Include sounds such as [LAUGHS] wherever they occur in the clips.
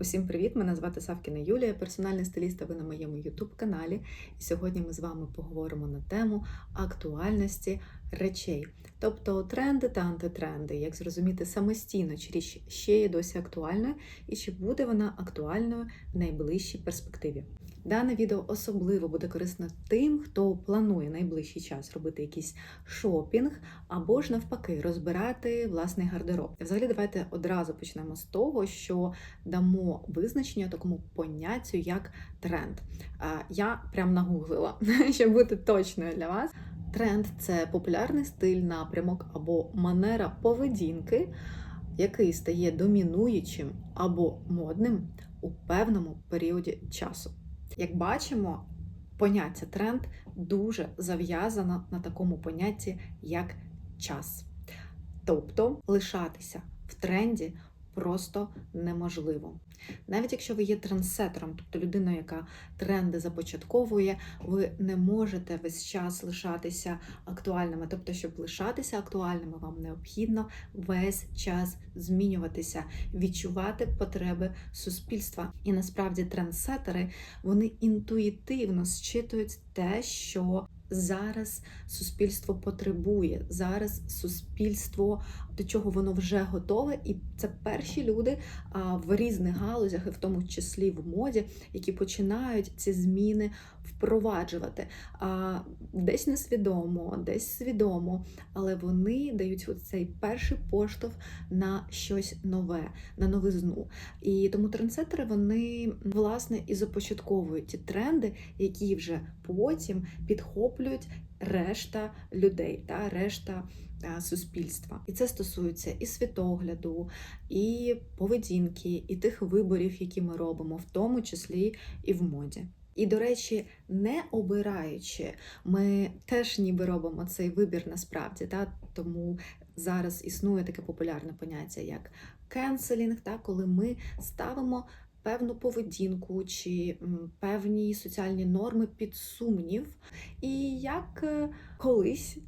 Усім привіт! Мене звати Савкіна Юлія, персональний стиліст, а ви на моєму youtube каналі. І сьогодні ми з вами поговоримо на тему актуальності речей, тобто тренди та антитренди, як зрозуміти самостійно, чи річ ще є досі актуальною, і чи буде вона актуальною в найближчій перспективі. Дане відео особливо буде корисно тим, хто планує найближчий час робити якийсь шопінг або ж навпаки розбирати власний гардероб. Взагалі, давайте одразу почнемо з того, що дамо визначення такому поняттю як тренд. Я прям нагуглила, [LAUGHS] щоб бути точною для вас. Тренд це популярний стиль, напрямок або манера поведінки, який стає домінуючим або модним у певному періоді часу. Як бачимо, поняття тренд дуже зав'язано на такому понятті, як час. Тобто лишатися в тренді просто неможливо. Навіть якщо ви є трендсетером, тобто людина, яка тренди започатковує, ви не можете весь час лишатися актуальними. Тобто, щоб лишатися актуальними, вам необхідно весь час змінюватися, відчувати потреби суспільства. І насправді трендсетери вони інтуїтивно зчитують те, що зараз суспільство потребує. Зараз суспільство до чого воно вже готове, і це перші люди в різних галузях, і в тому числі в моді, які починають ці зміни впроваджувати. А, Десь несвідомо, десь свідомо, але вони дають цей перший поштовх на щось нове, на новизну. І тому трендсетери вони власне і започатковують ті тренди, які вже потім підхоплюють решта людей та решта суспільства. І це стосується і світогляду, і поведінки, і тих виборів, які ми робимо, в тому числі і в моді. І, до речі, не обираючи, ми теж ніби робимо цей вибір насправді. Та? Тому зараз існує таке популярне поняття, як кенселінг, та? коли ми ставимо певну поведінку чи певні соціальні норми під сумнів. І як е, колись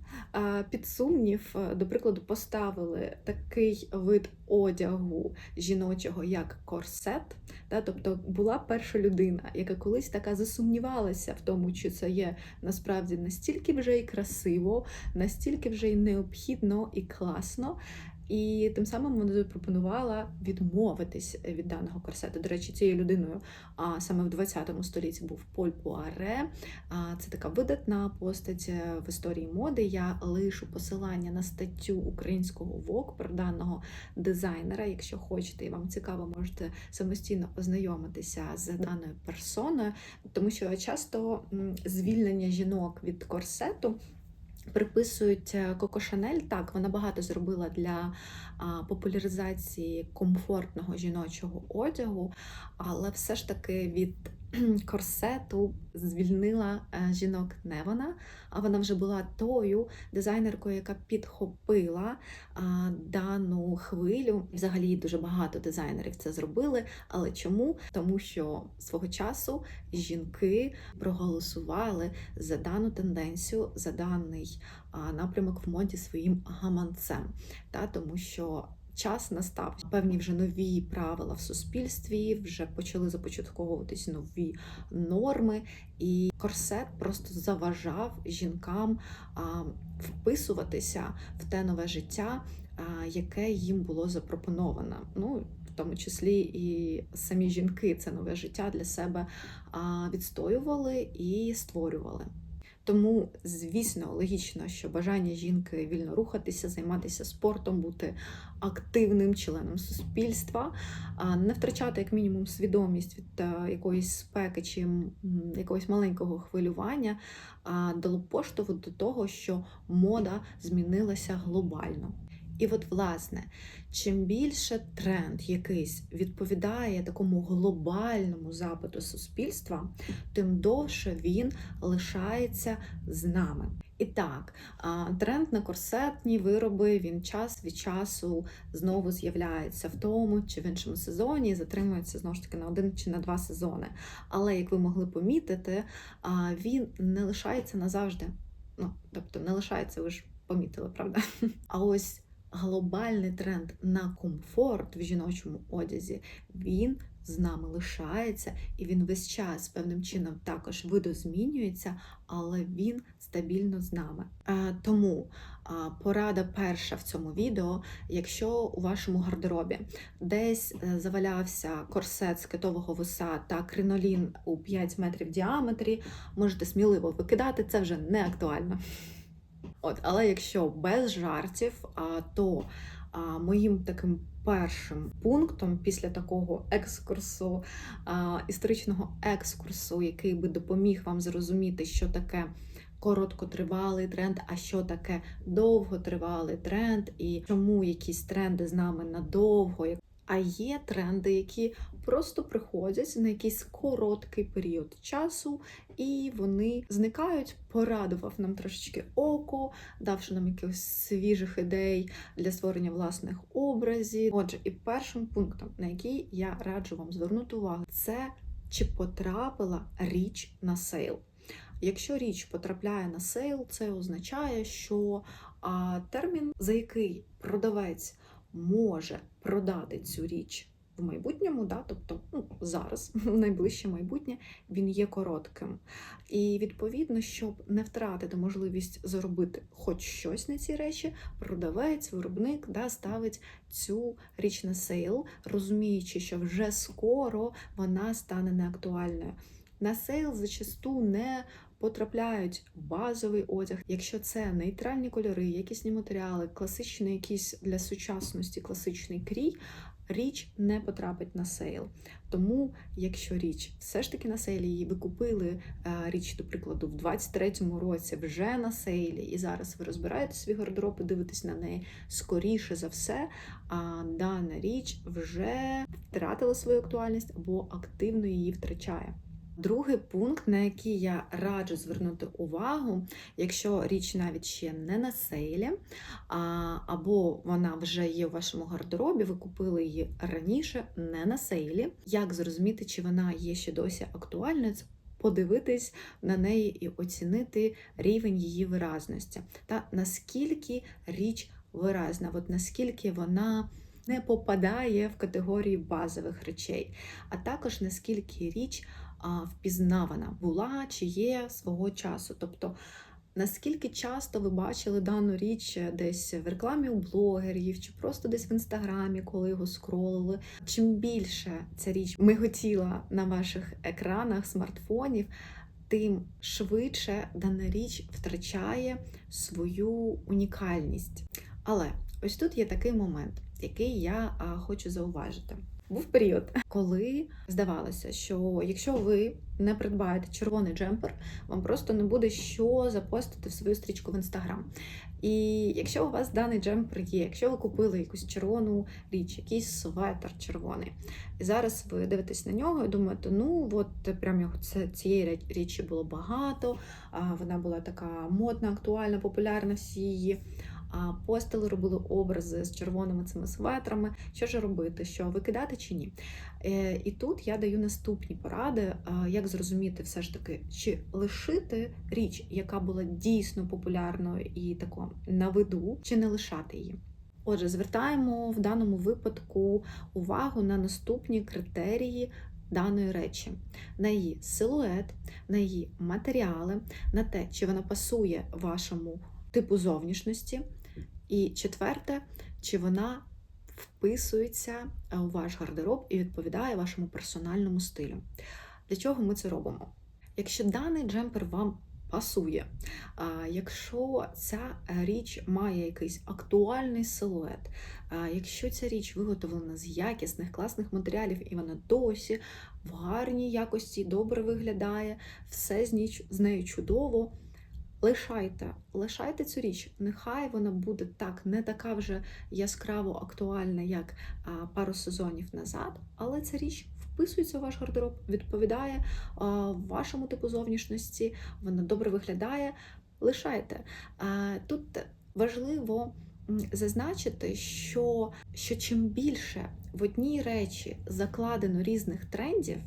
під сумнів, е, до прикладу, поставили такий вид одягу жіночого, як корсет, тобто була перша людина, яка колись така засумнівалася в тому, чи це є насправді настільки вже і красиво, настільки вже і необхідно і класно. І тим самим вона запропонувала відмовитись від даного корсету. До речі, цією людиною а саме в 20 столітті був Поль Пуаре. А Це така видатна постать е, в історії моди. Я лишу посилання на статтю українського ВОК про даного дизайнера. Якщо хочете і вам цікаво, можете самостійно ознайомитися з даною персоною, тому що часто звільнення жінок від корсету. Приписують е, Коко Шанель, так, вона багато зробила для популяризації комфортного жіночого одягу, але все ж таки від [CLEARS THROAT] корсету звільнила е, жінок не вона, а вона вже була тою дизайнеркою, яка підхопила дану хвилю. Взагалі дуже багато дизайнерів це зробили. Але чому? Тому що свого часу жінки проголосували за дану тенденцію, за даний напрямок в моді своїм гаманцем. Та, Тому що час настав. Певні вже нові правила в суспільстві, вже почали започатковуватись нові норми, і корсет просто заважав жінкам вписуватися в те нове життя, яке їм було запропоновано. Ну, в тому числі і самі жінки це нове життя для себе відстоювали і створювали. Тому, звісно, логічно, що бажання жінки вільно рухатися, займатися спортом, бути активним членом суспільства, не втрачати як мінімум свідомість від е, якоїсь спеки чи якогось маленького хвилювання, дало поштовху до того, що мода змінилася глобально. І от, власне, чим більше тренд якийсь відповідає такому глобальному запиту суспільства, тим довше він лишається з нами. І так, тренд на корсетні вироби він час від часу знову з'являється в тому чи в іншому сезоні затримується знову ж таки на один чи на два сезони. Але, як ви могли помітити, він не лишається назавжди. Ну, тобто не лишається, ви ж помітили, правда? А ось глобальний тренд на комфорт в жіночому одязі, він з нами лишається, і він весь час певним чином також видозмінюється, але він стабільно з нами. Е, Тому порада перша в цьому відео: якщо у вашому гардеробі десь е, завалявся корсет з китового вуса та кринолін у 5 метрів діаметрі, можете сміливо викидати, це вже не актуально. От, але якщо без жартів, то моїм таким першим пунктом після такого екскурсу, історичного екскурсу, який би допоміг вам зрозуміти, що таке короткотривалий тренд, а що таке довготривалий тренд, і чому якісь тренди з нами надовго. А є тренди, які просто приходять на якийсь короткий період часу, і вони зникають, порадував нам трошечки око, давши нам якихось свіжих ідей для створення власних образів. Отже, і першим пунктом, на який я раджу вам звернути увагу, це чи потрапила річ на сейл. Якщо річ потрапляє на сейл, це означає, що термін, за який продавець може продати цю річ в майбутньому, да, тобто ну, зараз, [LAUGHS] в найближче майбутнє, він є коротким. І відповідно, щоб не втратити можливість заробити хоч щось на ці речі, продавець, виробник да, ставить цю річ на сейл, розуміючи, що вже скоро вона стане неактуальною. На сейл зачасту не потрапляють базовий одяг, якщо це нейтральні кольори, якісні матеріали, класичний якийсь для сучасності класичний крій, річ не потрапить на сейл. Тому, якщо річ все ж таки на сейлі, її ви купили е, річ, до прикладу, в 23-му році вже на сейлі, і зараз ви розбираєте свій гардероб і дивитесь на неї скоріше за все, а дана річ вже втратила свою актуальність або активно її втрачає. Другий пункт, на який я раджу звернути увагу, якщо річ навіть ще не на сейлі, або вона вже є у вашому гардеробі, ви купили її раніше, не на сейлі. Як зрозуміти, чи вона є ще досі актуальною? Подивитись на неї і оцінити рівень її виразності, та наскільки річ виразна, от наскільки вона не попадає в категорії базових речей, а також наскільки річ впізнавана була чи є свого часу. Тобто, наскільки часто ви бачили дану річ десь в рекламі у блогерів, чи просто десь в інстаграмі, коли його скролили. Чим більше ця річ миготіла на ваших екранах смартфонів, тим швидше дана річ втрачає свою унікальність. Але ось тут є такий момент, який я хочу зауважити. Був період, коли здавалося, що якщо ви не придбаєте червоний джемпер, вам просто не буде що запостити в свою стрічку в інстаграм. І якщо у вас даний джемпер є, якщо ви купили якусь червону річ, якийсь светр червоний, і зараз ви дивитесь на нього і думаєте, ну от прям його цієї річі було багато, вона була така модна, актуальна, популярна всі її постели робили образи з червоними цими светрами. Що ж робити, що викидати чи ні? Е, і тут я даю наступні поради, як зрозуміти все ж таки, чи лишити річ, яка була дійсно популярною і тако на виду, чи не лишати її. Отже, звертаємо в даному випадку увагу на наступні критерії даної речі, на її силует, на її матеріали, на те, чи вона пасує вашому типу зовнішності, і четверте, чи вона вписується е, у ваш гардероб і відповідає вашому персональному стилю. Для чого ми це робимо? Якщо даний джемпер вам пасує, якщо ця річ має якийсь актуальний силует, якщо ця річ виготовлена з якісних, класних матеріалів, і вона досі в гарній якості добре виглядає, все з нею чудово. Лишайте, лишайте цю річ. Нехай вона буде так, не така вже яскраво актуальна, як пару сезонів назад, але ця річ вписується в ваш гардероб, відповідає вашому типу зовнішності, вона добре виглядає. Лишайте. Тут важливо зазначити, що, що чим більше в одній речі закладено різних трендів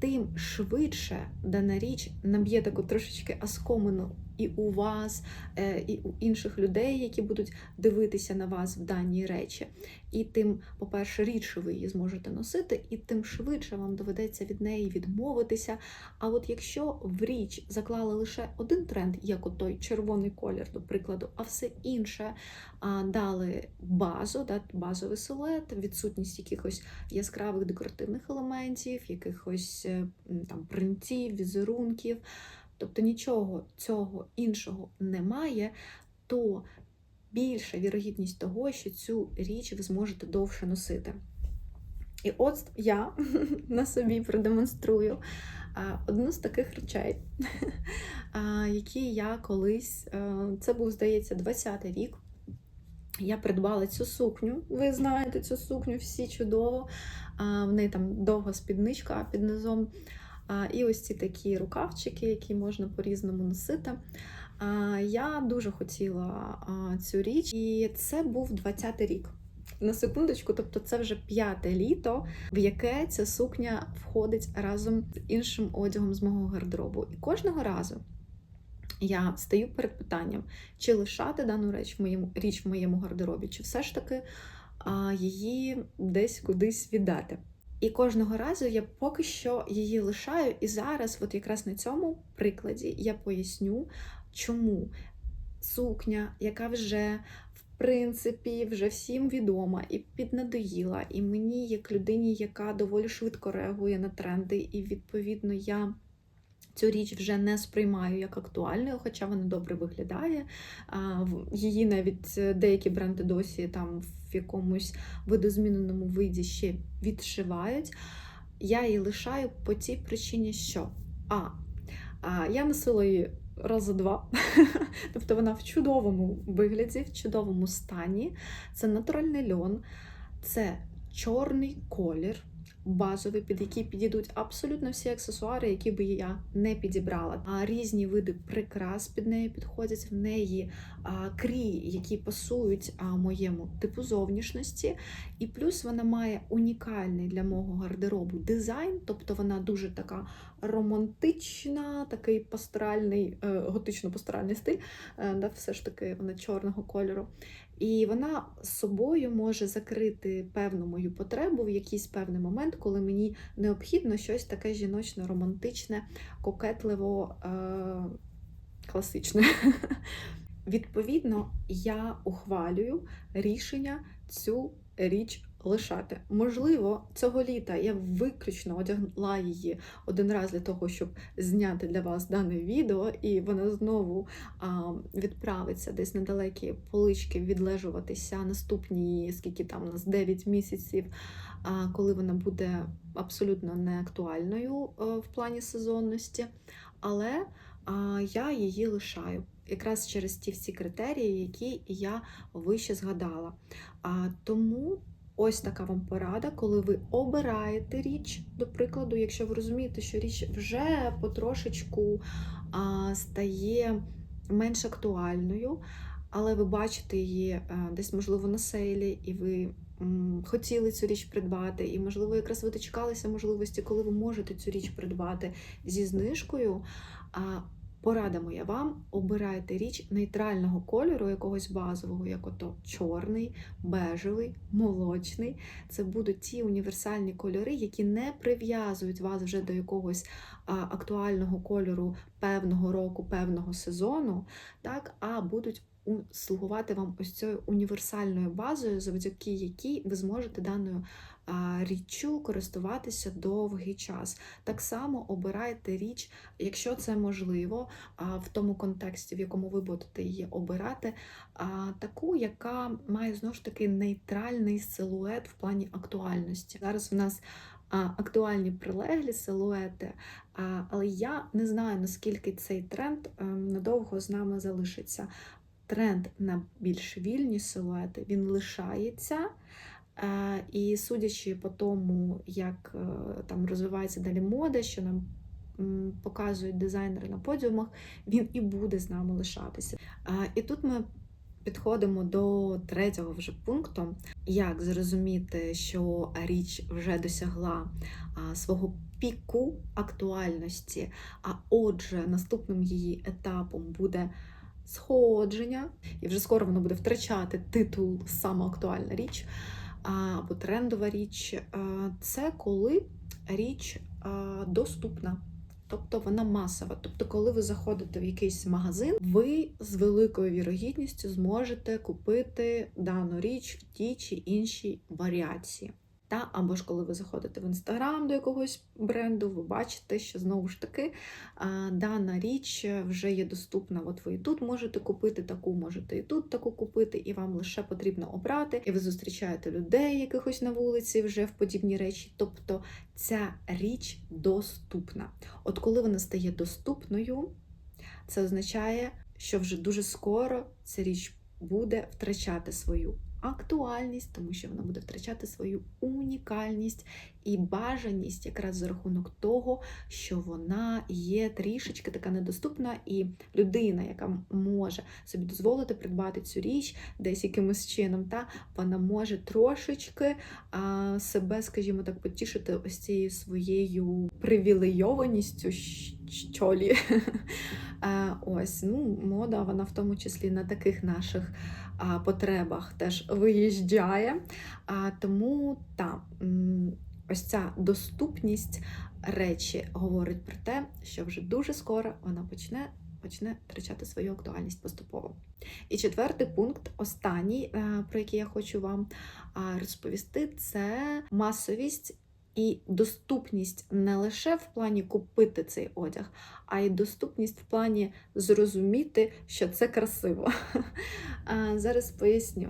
тим швидше дана річ наб'є таку трошечки оскомину і у вас, е, і у інших людей, які будуть дивитися на вас в даній речі. І тим, по-перше, рідше ви її зможете носити, і тим швидше вам доведеться від неї відмовитися. А от якщо в річ заклали лише один тренд, як от той червоний колір, до прикладу, а все інше дали базу, да, базовий силует, відсутність якихось яскравих декоративних елементів, якихось е, там принтів, візерунків, тобто нічого цього іншого немає, то більша вірогідність того, що цю річ ви зможете довше носити. І от я [LAUGHS] на собі продемонструю одну з таких речей, [LAUGHS] які я колись, е, це був, здається, 20-й рік. Я придбала цю сукню. Ви знаєте цю сукню всі чудово. В неї там довга спідничка під низом. І ось ці такі рукавчики, які можна по-різному носити. Я дуже хотіла цю річ, і це був 20-й рік. На секундочку, тобто це вже п'яте літо, в яке ця сукня входить разом з іншим одягом з мого гардеробу. І кожного разу я стаю перед питанням, чи лишати дану річ в моєму річ в моєму гардеробі, чи все ж таки а, її десь кудись віддати. І кожного разу я поки що її лишаю, і зараз, от якраз на цьому прикладі, я поясню, чому сукня, яка вже в принципі вже всім відома і піднадоїла, і мені, як людині, яка доволі швидко реагує на тренди, і відповідно я. Цю річ вже не сприймаю як актуальною, хоча вона добре виглядає. Її навіть е, деякі бренди досі там в якомусь видозміненому виді ще відшивають. Я її лишаю по тій причині, що А. Я носила її рази два. [LAUGHS] тобто вона в чудовому вигляді, в чудовому стані. Це натуральний льон, це чорний колір базовий, під який підійдуть абсолютно всі аксесуари, які би я не підібрала. А різні види прикрас під неї підходять в неї крії, які пасують моєму типу зовнішності. І плюс вона має унікальний для мого гардеробу дизайн, тобто вона дуже така романтична, такий пасторальний, е, готично-пасторальний стиль, е, все ж таки вона чорного кольору. І вона з собою може закрити певну мою потребу в якийсь певний момент, коли мені необхідно щось таке жіночне, романтичне, кокетливо, е- класичне. [LAUGHS] Відповідно, я ухвалюю рішення цю річ лишати. Можливо, цього літа я виключно одягла її один раз для того, щоб зняти для вас дане відео, і вона знову а, відправиться десь на далекі полички відлежуватися наступні, скільки там у нас 9 місяців, а, коли вона буде абсолютно неактуальною а, в плані сезонності. Але а, я її лишаю. Якраз через ті всі критерії, які я вище згадала. А тому Ось така вам порада, коли ви обираєте річ, до прикладу, якщо ви розумієте, що річ вже потрошечку а, стає менш актуальною, але ви бачите її а, е, десь, можливо, на сейлі, і ви м, хотіли цю річ придбати, і, можливо, якраз ви дочекалися можливості, коли ви можете цю річ придбати зі знижкою. А, Порада моя вам, обирайте річ нейтрального кольору, якогось базового, як ото чорний, бежевий, молочний. Це будуть ті універсальні кольори, які не прив'язують вас вже до якогось актуального кольору певного року, певного сезону, так, а будуть слугувати вам ось цією універсальною базою, завдяки якій ви зможете даною річчю користуватися довгий час. Так само обирайте річ, якщо це можливо, в тому контексті, в якому ви будете її обирати, таку, яка має знову ж таки нейтральний силует в плані актуальності. Зараз в нас актуальні прилеглі силуети, але я не знаю, наскільки цей тренд ем, надовго з нами залишиться. Тренд на більш вільні силуети він лишається. Е, і судячи по тому, як е, там розвивається далі мода, що нам показують дизайнери на подіумах, він і буде з нами лишатися. І тут ми Підходимо до третього вже пункту. Як зрозуміти, що річ вже досягла свого піку актуальності, а отже, наступним її етапом буде сходження, і вже скоро воно буде втрачати титул сама актуальна річ або трендова річ. Це коли річ доступна. Тобто вона масова. Тобто, коли ви заходите в якийсь магазин, ви з великою вірогідністю зможете купити дану річ в тій чи іншій варіації. Та або ж коли ви заходите в інстаграм до якогось бренду, ви бачите, що знову ж таки дана річ вже є доступна. От ви і тут можете купити таку, можете і тут таку купити, і вам лише потрібно обрати. І ви зустрічаєте людей якихось на вулиці вже в подібні речі. Тобто ця річ доступна. От коли вона стає доступною, це означає, що вже дуже скоро ця річ буде втрачати свою актуальність, тому що вона буде втрачати свою унікальність і бажаність якраз за рахунок того, що вона є трішечки така недоступна, і людина, яка може собі дозволити придбати цю річ десь якимось чином, та вона може трошечки а, себе, скажімо так, потішити ось цією своєю привілейованістю, що [LAUGHS] Ось, ну, мода, вона в тому числі на таких наших потребах теж виїжджає. Тому та, ось ця доступність речі говорить про те, що вже дуже скоро вона почне. Почне втрачати свою актуальність поступово. І четвертий пункт, останній, про який я хочу вам розповісти, це масовість і доступність не лише в плані купити цей одяг, а й доступність в плані зрозуміти, що це красиво. [LAUGHS] Зараз поясню.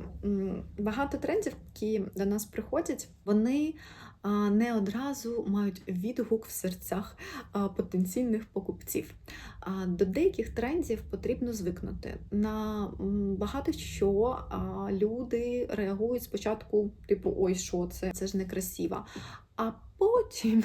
Багато трендів, які до нас приходять, вони не одразу мають відгук в серцях потенційних покупців. До деяких трендів потрібно звикнути. На багато що люди реагують спочатку, типу, ой, що це? Це ж некрасиво. А потім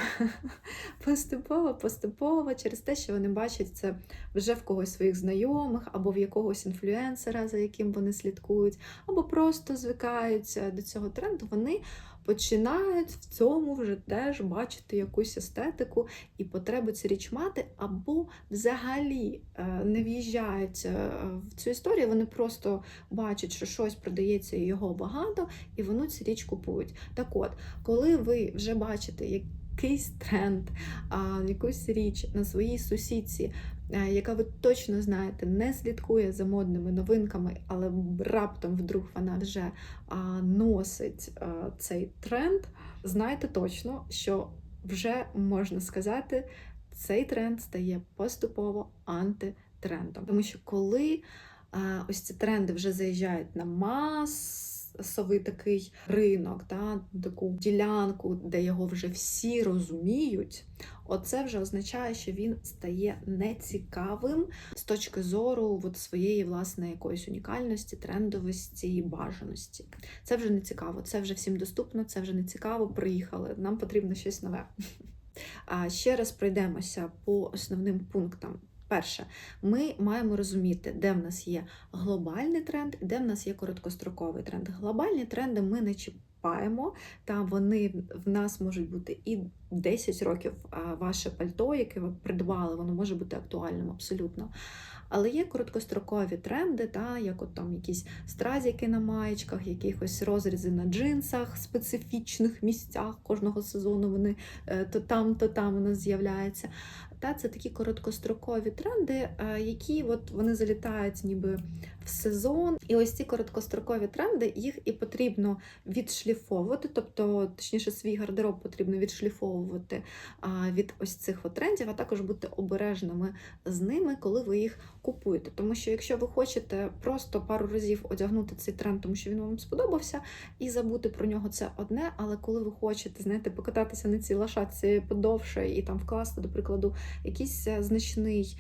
[LAUGHS] поступово-поступово через те, що вони бачать це вже в когось своїх знайомих, або в якогось інфлюенсера, за яким вони слідкують, або просто звикаються до цього тренду, вони починають в цьому вже теж бачити якусь естетику і потреби цю річ мати, або взагалі е, не в'їжджають е, в цю історію, вони просто бачать, що щось продається і його багато, і вони цю річ купують. Так от, коли ви вже бачите, якийсь тренд, якусь річ на своїй сусідці, Е, яка ви точно знаєте, не слідкує за модними новинками, але раптом вдруг вона вже носить цей тренд, знайте точно, що вже можна сказати, цей тренд стає поступово антитрендом. Тому що коли ось ці тренди вже заїжджають на мас масовий такий ринок, та, таку ділянку, де його вже всі розуміють, оце вже означає, що він стає нецікавим з точки зору от своєї власне якоїсь унікальності, трендовості і бажаності. Це вже не цікаво, це вже всім доступно, це вже не цікаво. Приїхали. Нам потрібно щось нове. А ще раз пройдемося по основним пунктам. Перше, ми маємо розуміти, де в нас є глобальний тренд де в нас є короткостроковий тренд. Глобальні тренди ми не чіпаємо, та вони в нас можуть бути і 10 років ваше пальто, яке ви придбали, воно може бути актуальним абсолютно. Але є короткострокові тренди, та, як от там якісь стразіки на маєчках, якихось розрізи на джинсах, специфічних місцях кожного сезону вони е, то там, то там у нас з'являються. Та Це такі короткострокові тренди, е, які от вони залітають ніби в сезон. І ось ці короткострокові тренди, їх і потрібно відшліфовувати, тобто, точніше, свій гардероб потрібно відшліфовувати від ось цих от трендів, а також бути обережними з ними, коли ви їх купуєте. Тому що, якщо ви хочете просто пару разів одягнути цей тренд, тому що він вам сподобався, і забути про нього це одне. Але коли ви хочете, знаєте, покататися на цій лошадці подовше і там вкласти, до прикладу, якийсь е, значний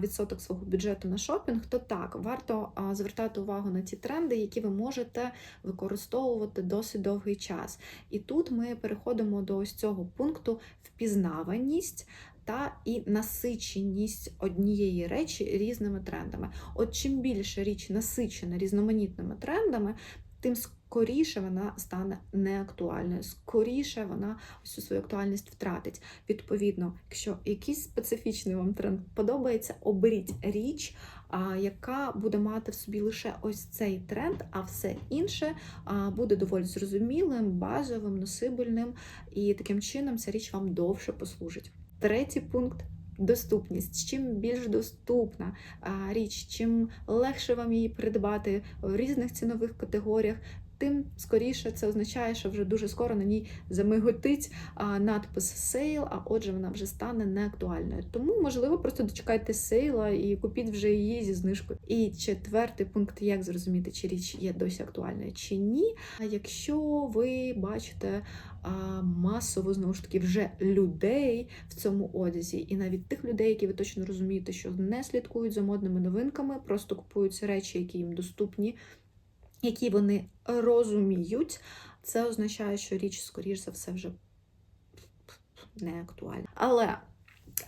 відсоток свого бюджету на шопінг, то так, варто звертати увагу на ті тренди, які ви можете використовувати досить довгий час. І тут ми переходимо до ось цього пункту впізнаваність та і насиченість однієї речі різними трендами. От чим більше річ насичена різноманітними трендами, тим скоріше вона стане неактуальною, скоріше вона всю свою актуальність втратить. Відповідно, якщо якийсь специфічний вам тренд подобається, оберіть річ, яка буде мати в собі лише ось цей тренд, а все інше буде доволі зрозумілим, базовим, носибельним, і таким чином ця річ вам довше послужить. Третій пункт. Доступність. Чим більш доступна річ, чим легше вам її придбати в різних цінових категоріях, тим скоріше це означає, що вже дуже скоро на ній замиготить надпис сейл, а отже, вона вже стане неактуальною. Тому, можливо, просто дочекайте сейла і купіть вже її зі знижкою. І четвертий пункт, як зрозуміти, чи річ є досі актуальною чи ні. А якщо ви бачите масово знову ж таки вже людей в цьому одязі, і навіть тих людей, які ви точно розумієте, що не слідкують за модними новинками, просто купуються речі, які їм доступні які вони розуміють, це означає, що річ, скоріш за все, вже не актуальна. Але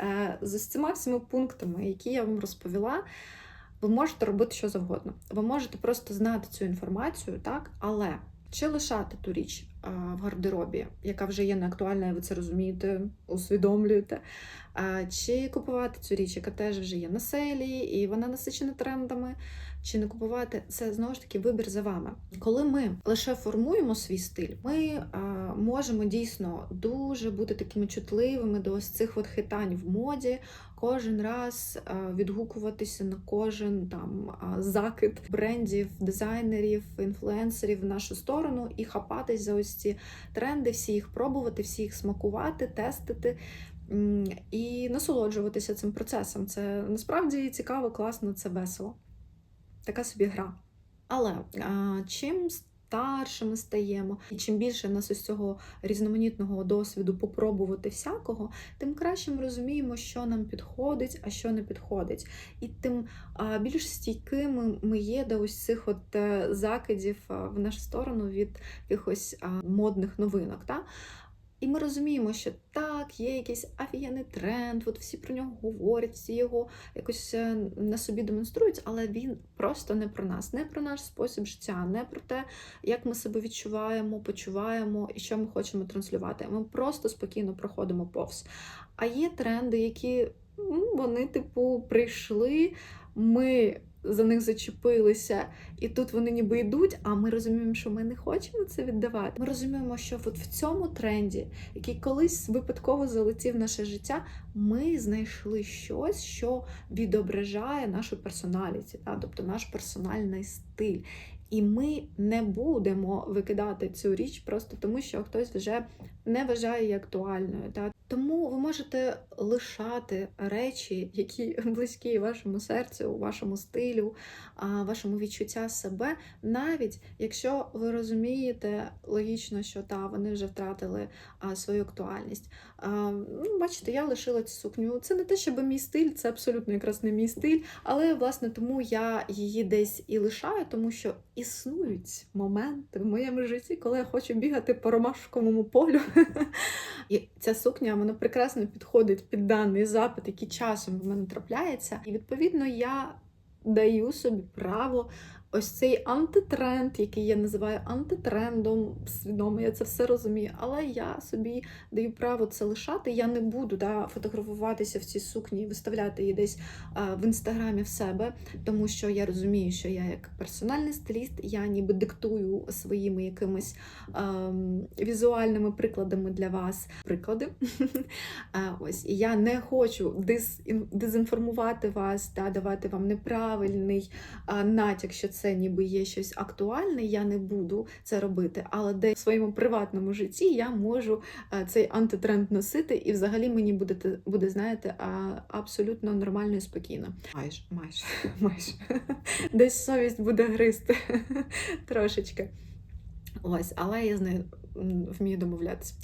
е, з цими всіма пунктами, які я вам розповіла, ви можете робити що завгодно. Ви можете просто знати цю інформацію, так, але чи лишати ту річ а, в гардеробі, яка вже є неактуальна, і ви це розумієте, усвідомлюєте, а, чи купувати цю річ, яка теж вже є на селі, і вона насичена трендами, чи не купувати, це знову ж таки вибір за вами. Коли ми лише формуємо свій стиль, ми а, можемо дійсно дуже бути такими чутливими до ось цих от хитань в моді, кожен раз відгукуватися на кожен там закид брендів, дизайнерів, інфлюенсерів в нашу сторону і хапатись за ось ці тренди, всі їх пробувати, всі їх смакувати, тестити. І насолоджуватися цим процесом. Це насправді цікаво, класно, це весело така собі гра. Але а, чим старше ми стаємо, і чим більше нас ось цього різноманітного досвіду попробувати всякого, тим краще ми розуміємо, що нам підходить, а що не підходить. І тим а, більш стійкими ми є до ось цих от е, закидів в нашу сторону від якихось модних новинок. Та? І ми розуміємо, що так, є якийсь офігенний тренд, от всі про нього говорять, всі його якось е, на собі демонструють, але він просто не про нас, не про наш спосіб життя, не про те, як ми себе відчуваємо, почуваємо і що ми хочемо транслювати. Ми просто спокійно проходимо повз. А є тренди, які вони, типу, прийшли. Ми за них зачепилися, і тут вони ніби йдуть, а ми розуміємо, що ми не хочемо це віддавати. Ми розуміємо, що от в цьому тренді, який колись випадково залетів в наше життя, ми знайшли щось, що відображає нашу персоналіті, та? тобто наш персональний стиль. І ми не будемо викидати цю річ просто тому, що хтось вже не вважає її актуальною. Та? Тому ви можете лишати речі, які [LAUGHS] близькі вашому серцю, вашому стилю, вашому відчуття себе, навіть якщо ви розумієте логічно, що та вони вже втратили свою актуальність. Ну, Бачите, я лишила цю сукню. Це не те, щоб мій стиль, це абсолютно якраз не мій стиль, але власне тому я її десь і лишаю, тому що існують моменти в моєму житті, коли я хочу бігати по ромашковому полю. [LAUGHS] І ця сукня вона прекрасно підходить під даний запит, який часом в мене трапляється. І відповідно я даю собі право ось цей антитренд, який я називаю антитрендом, свідомо, я це все розумію, але я собі даю право це лишати. Я не буду да, фотографуватися в цій сукні і виставляти її десь а, в інстаграмі в себе, тому що я розумію, що я як персональний стиліст, я ніби диктую своїми якимись а, візуальними прикладами для вас приклади. [LAUGHS] а, ось, І я не хочу дезінформувати вас, да, давати вам неправильний а, натяк, що це ніби є щось актуальне, я не буду це робити, але де в своєму приватному житті я можу е, цей антитренд носити, і взагалі мені буде, буде знаєте, абсолютно нормально і спокійно. Майже, майже, майже. Десь совість буде гризти [LAUGHS] трошечки. Ось, але я з нею вмію домовлятися.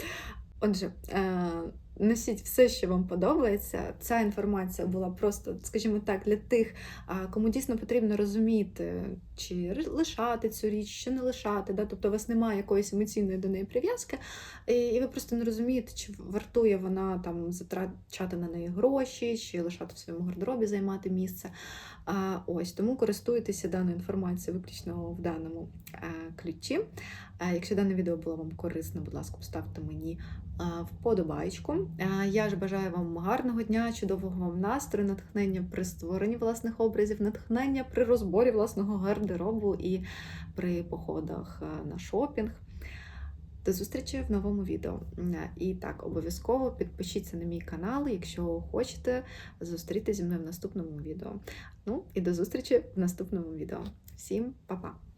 Отже, е, носіть все, що вам подобається. Ця інформація була просто, скажімо так, для тих, кому дійсно потрібно розуміти, чи лишати цю річ, чи не лишати. Да? Тобто у вас немає якоїсь емоційної до неї прив'язки, і, ви просто не розумієте, чи вартує вона там затрачати на неї гроші, чи лишати в своєму гардеробі займати місце. А, ось тому користуйтеся даною інформацією виключно в даному е, ключі. Е, Якщо дане відео було вам корисно, будь ласка, поставте мені вподобайку. Я ж бажаю вам гарного дня, чудового вам настрою, натхнення при створенні власних образів, натхнення при розборі власного гардеробу і при походах е, на шопінг. До зустрічі в новому відео. Е, І так, обов'язково підпишіться на мій канал, якщо хочете зустрітися зі мною в наступному відео. Ну і до зустрічі в наступному відео. Всім па-па!